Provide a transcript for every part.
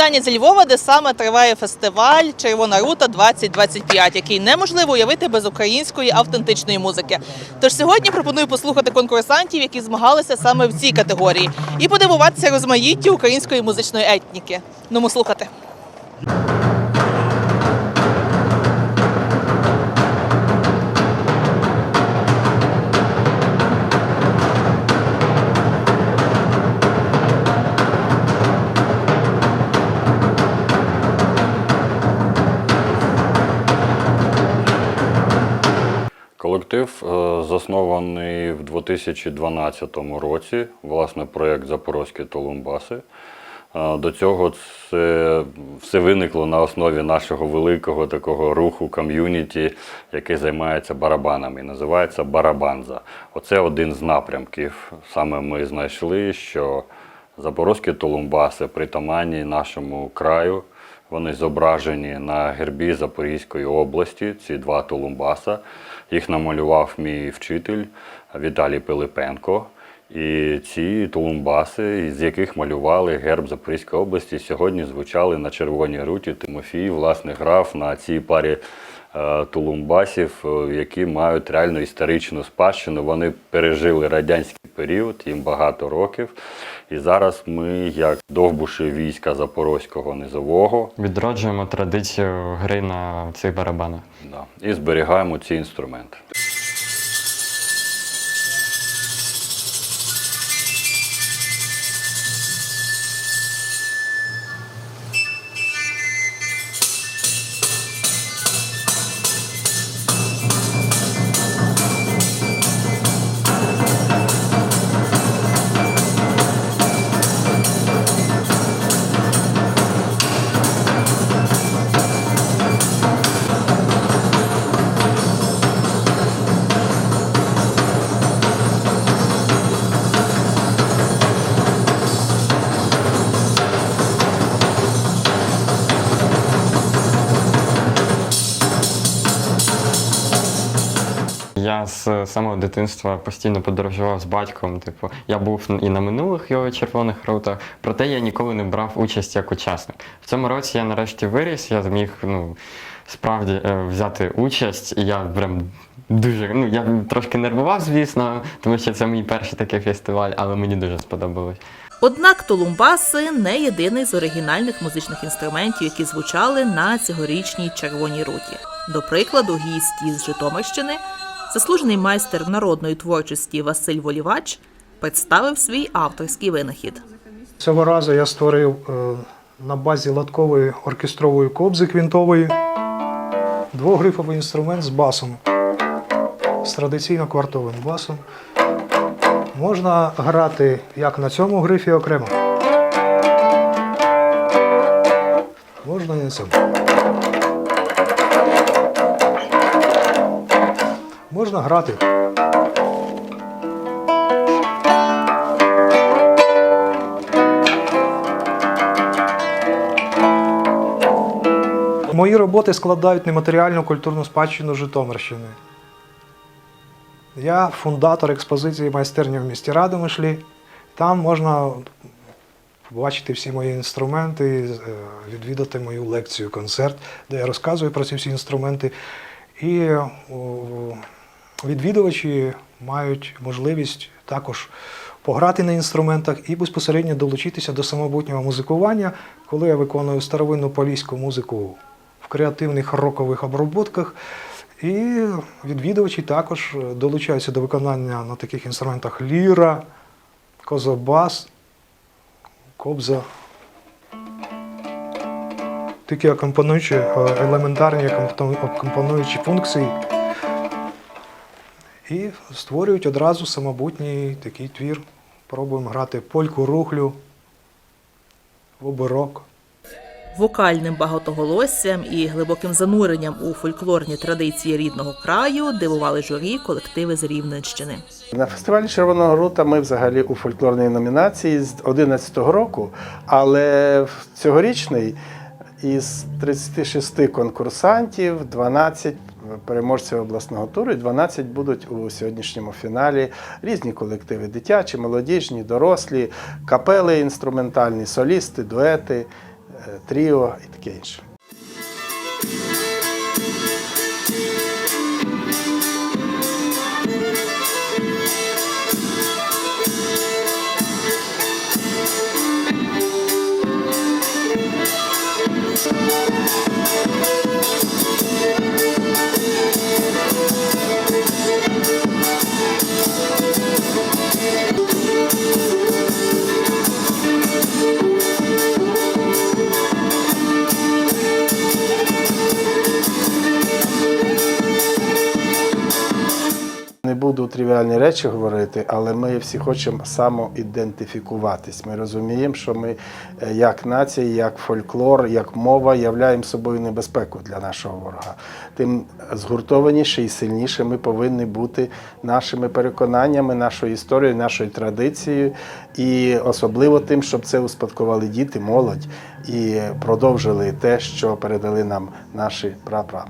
Вітання зі Львова, де саме триває фестиваль Червона рута 2025, який неможливо уявити без української автентичної музики. Тож сьогодні пропоную послухати конкурсантів, які змагалися саме в цій категорії, і подивуватися розмаїттю української музичної етніки. Ну, слухати. Колектив е, заснований в 2012 році. Власне, проєкт Запорозькі Толумбаси. Е, До цього це все виникло на основі нашого великого такого руху ком'юніті, який займається барабанами. Називається Барабанза. Оце один з напрямків. Саме ми знайшли, що запорозькі толумбаси притаманні нашому краю. Вони зображені на гербі Запорізької області, ці два Тулумбаса. Їх намалював мій вчитель Віталій Пилипенко. І ці тулумбаси, з яких малювали герб Запорізької області, сьогодні звучали на червоній руті. Тимофій, власне, грав на цій парі тулумбасів, е, які мають реально історичну спадщину. Вони пережили радянський період, їм багато років. І зараз ми, як довбуші війська Запорозького низового, Відроджуємо традицію гри на цих барабанах. да, і зберігаємо ці інструменти. З самого дитинства постійно подорожував з батьком. Типу, я був і на минулих його червоних рутах, проте я ніколи не брав участь як учасник. В цьому році я нарешті виріс, я зміг ну, справді е, взяти участь, і я прям дуже. Ну, я трошки нервував, звісно, тому що це мій перший такий фестиваль, але мені дуже сподобалось. Однак толумбаси не єдиний з оригінальних музичних інструментів, які звучали на цьогорічній червоній руті. До прикладу, гість із Житомирщини, заслужений майстер народної творчості Василь Волівач, представив свій авторський винахід. Цього разу я створив е, на базі латкової оркестрової кобзи квінтової двогрифовий інструмент з басом, з традиційно квартовим басом. Можна грати як на цьому грифі окремо. Можна і на цьому. Можна грати. Мої роботи складають нематеріальну культурну спадщину Житомирщини. Я фундатор експозиції майстерні в місті Радомишлі. Там можна побачити всі мої інструменти, е, відвідати мою лекцію, концерт, де я розказую про ці всі інструменти. І о, відвідувачі мають можливість також пограти на інструментах і безпосередньо долучитися до самобутнього музикування, коли я виконую старовинну поліську музику в креативних рокових обробках. І відвідувачі також долучаються до виконання на таких інструментах ліра, козобас, кобза. Такі акомпануючі, е, елементарні акомпануючі функції. І створюють одразу самобутній такий твір. Пробуємо грати польку, рухлю, обирок. Вокальним багатоголоссям і глибоким зануренням у фольклорні традиції рідного краю дивували журі колективи з Рівненщини. На фестивалі Червоного рута ми взагалі у фольклорній номінації з 2011 року, але в цьогорічний із 36 конкурсантів 12 переможців обласного туру і 12 будуть у сьогоднішньому фіналі. Різні колективи дитячі, молодіжні, дорослі, капели інструментальні, солісти, дуети. тріо і таке інше. Буду тривіальні речі говорити, але ми всі хочемо самоідентифікуватись. Ми розуміємо, що ми е, як нація, як фольклор, як мова являємо собою небезпеку для нашого ворога. Тим згуртованіше і сильніше ми повинні бути нашими переконаннями, нашою історією, нашою традицією, і особливо тим, щоб це успадкували діти, молодь і продовжили те, що передали нам наші прапра.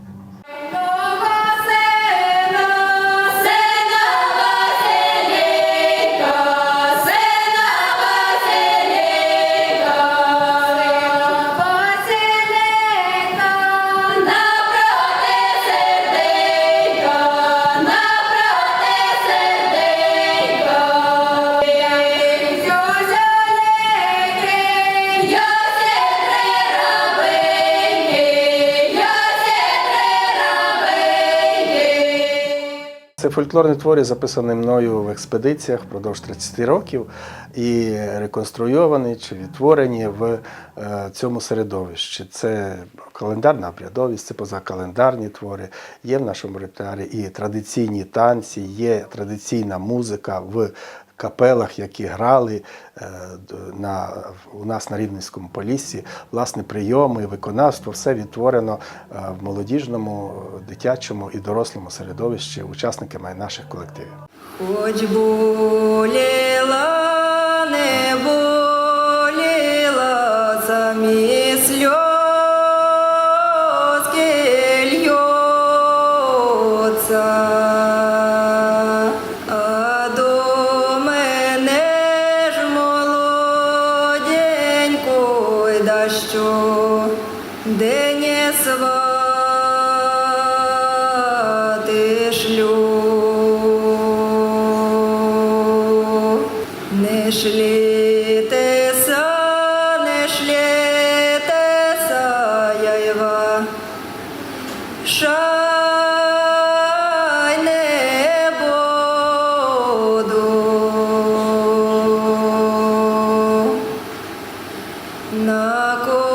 Фольклорні твори, записані мною в експедиціях впродовж 30 років і реконструйовані чи відтворені в е, цьому середовищі. Це календарна обрядовість, це позакалендарні твори. Є в нашому репертуарі і традиційні танці, є традиційна музика в капелах, які грали е, на, у нас на Рівненському поліссі. Власне, прийоми, виконавство, все відтворено е, в молодіжному, дитячому і дорослому середовищі учасниками наших колективів. Хоч боліла, не боліла, самі сльозки де не свати шлю. Не шлітеся, не шлітеся, яйва. Шай не буду. На коле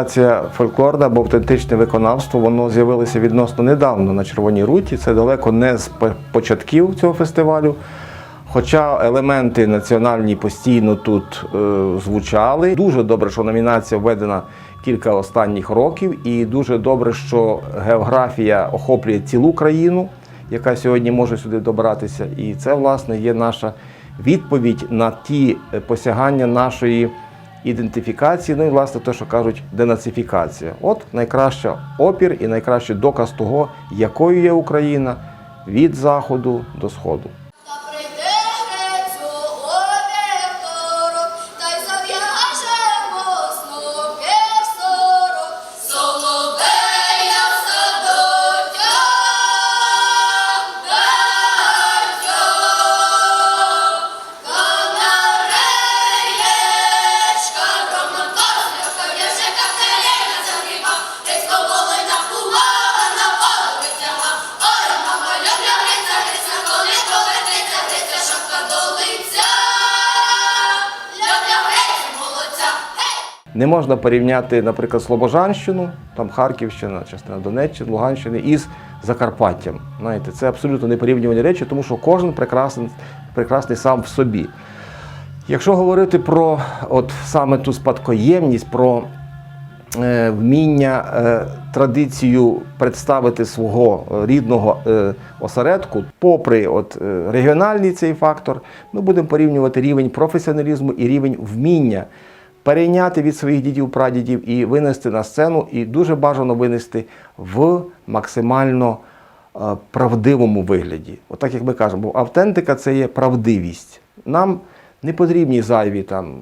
Номінація фольклорна або автентичне виконавство воно з'явилося відносно недавно на Червоній руті. Це далеко не з початків цього фестивалю. Хоча елементи національні постійно тут е, звучали. Дуже добре, що номінація введена кілька останніх років, і дуже добре, що географія охоплює цілу країну, яка сьогодні може сюди добратися. І це, власне, є наша відповідь на ті е, посягання нашої ідентифікації, ну і власне те, що кажуть, денацифікація. От найкраща опір і найкращий доказ того, якою є Україна від заходу до сходу. Не можна порівняти, наприклад, Слобожанщину, там Харківщина, частина Донеччини, Луганщини із Закарпаттям. Знаєте, це абсолютно непорівнювані речі, тому що кожен прекрасний, прекрасний сам в собі. Якщо говорити про от саме ту спадкоємність, про е, вміння е, традицію представити свого рідного е, осередку, попри от, е, регіональний цей фактор, ми будемо порівнювати рівень професіоналізму і рівень вміння перейняти від своїх дідів прадідів і винести на сцену, і дуже бажано винести в максимально е, правдивому вигляді. Отак як ми кажемо, бо автентика це є правдивість. Нам не потрібні зайві там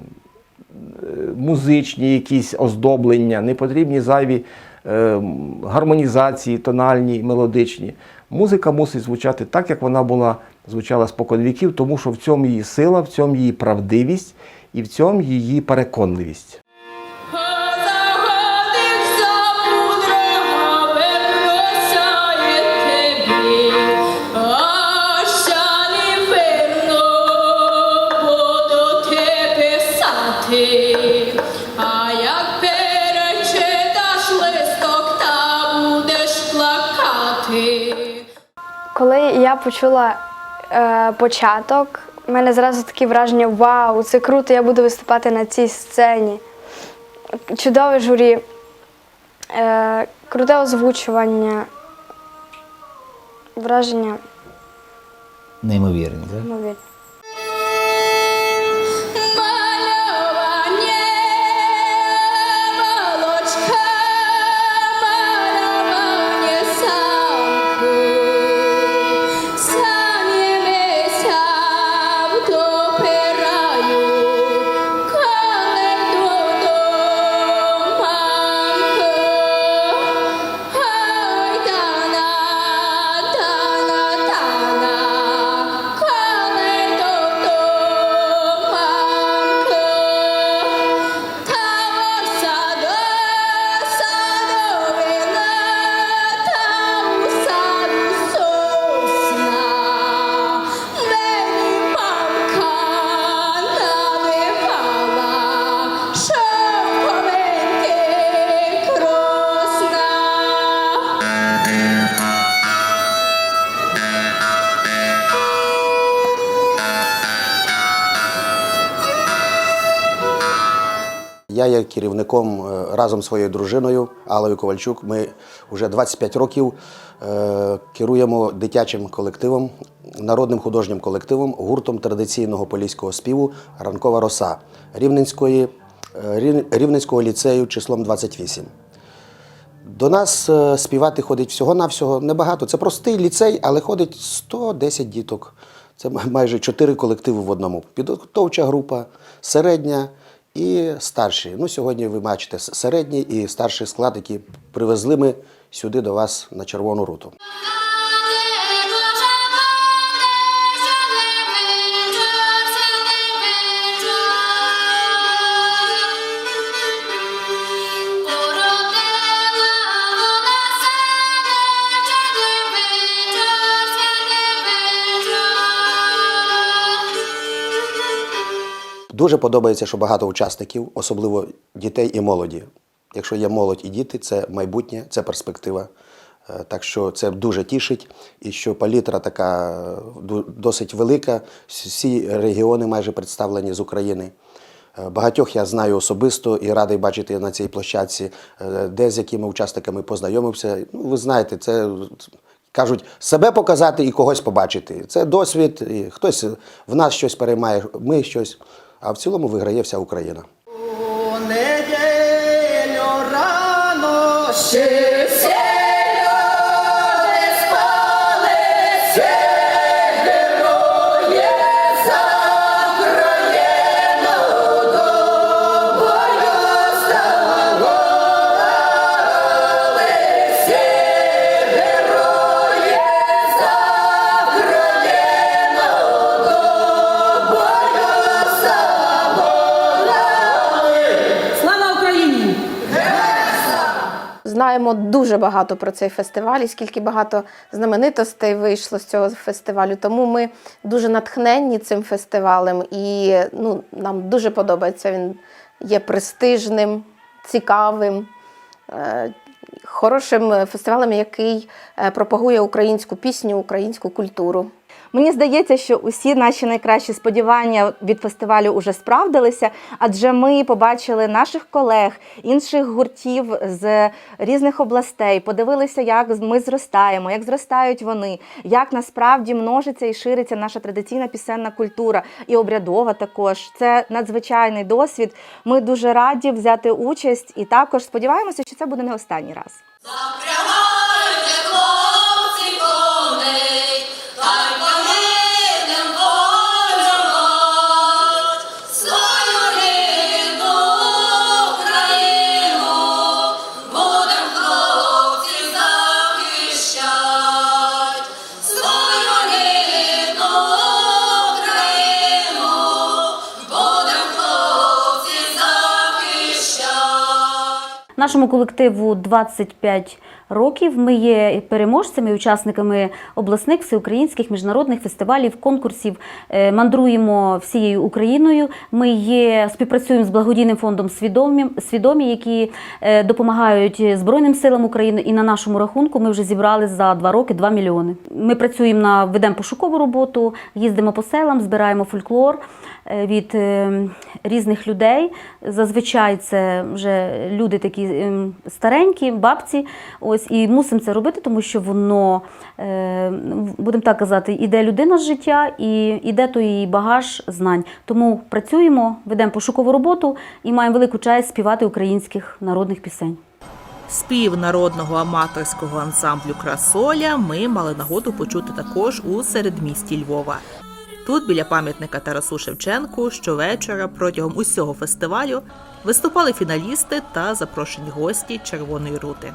е, музичні якісь оздоблення, не потрібні зайві е, гармонізації, тональні, мелодичні. Музика мусить звучати так, як вона була звучала споконвіків, тому що в цьому її сила, в цьому її правдивість і в цьому її переконливість. Коли я почула початок, У мене зразу таке враження: вау, це круто, я буду виступати на цій сцені. Чудове журі, е, круте озвучування, враження Неймовірні, так? нові. Я є керівником е, разом зі своєю дружиною Аллою Ковальчук. Ми вже 25 років е, керуємо дитячим колективом, народним художнім колективом, гуртом традиційного поліського співу Ранкова роса Рівненської, е, Рівненського ліцею числом 28. До нас співати ходить всього-навсього небагато. Це простий ліцей, але ходить 110 діток. Це майже 4 колективи в одному. Підготовча група, середня і старші. Ну, сьогодні ви бачите середній і старший склад, які привезли ми сюди до вас на Червону руту. Дуже подобається, що багато учасників, особливо дітей і молоді. Якщо є молодь і діти, це майбутнє, це перспектива. Е, Так що це дуже тішить, і що палітра така е, досить велика. Всі регіони майже представлені з України. Е, Багатьох я знаю особисто і радий бачити на цій площадці, де з якими учасниками познайомився. Ну, ви знаєте, це кажуть себе показати і когось побачити. Це досвід. І хтось в нас щось переймає, ми щось. А в цілому виграє вся Україна. Ще всі Знаємо дуже багато про цей фестиваль, і скільки багато знаменитостей вийшло з цього фестивалю. Тому ми дуже натхненні цим фестивалем, і ну, нам дуже подобається. Він є престижним, цікавим, е, хорошим фестивалем, який е, пропагує українську пісню, українську культуру. Мені здається, що усі наші найкращі сподівання від фестивалю вже справдилися, адже ми побачили наших колег, інших гуртів з різних областей, подивилися, як ми зростаємо, як зростають вони, як насправді множиться і шириться наша традиційна пісенна культура і обрядова також. Це надзвичайний досвід. Ми дуже раді взяти участь і також сподіваємося, що це буде не останній раз. Нашому колективу 25 років. Ми є переможцями, учасниками обласних, всеукраїнських, міжнародних фестивалів, конкурсів. Е, Мандруємо всією Україною. Ми є співпрацюємо з благодійним фондом Свідомі, свідомі які е, допомагають Збройним силам України. І на нашому рахунку ми вже зібрали за два роки 2 мільйони. Ми працюємо на ведемо пошукову роботу, їздимо по селам, збираємо фольклор е, від різних людей. Зазвичай це вже люди такі ем, старенькі, бабці. Ось і мусимо це робити, тому що воно, е, будемо так казати, іде людина з життя і іде той її багаж знань. Тому працюємо, ведемо пошукову роботу і маємо велику честь співати українських народних пісень. Спів народного аматорського ансамблю Красоля ми мали нагоду почути також у середмісті Львова. Тут, біля пам'ятника Тарасу Шевченку, щовечора протягом усього фестивалю виступали фіналісти та запрошені гості Червоної рути.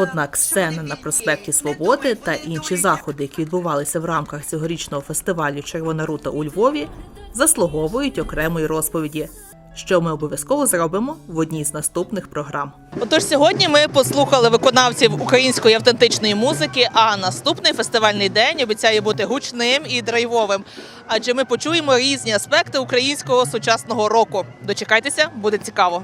Однак сцена на проспекті Свободи та інші заходи, які відбувалися в рамках цьогорічного фестивалю Червона рута у Львові, заслуговують окремої розповіді, що ми обов'язково зробимо в одній з наступних програм. Отож, сьогодні ми послухали виконавців української автентичної музики. А наступний фестивальний день обіцяє бути гучним і драйвовим, адже ми почуємо різні аспекти українського сучасного року. Дочекайтеся, буде цікаво.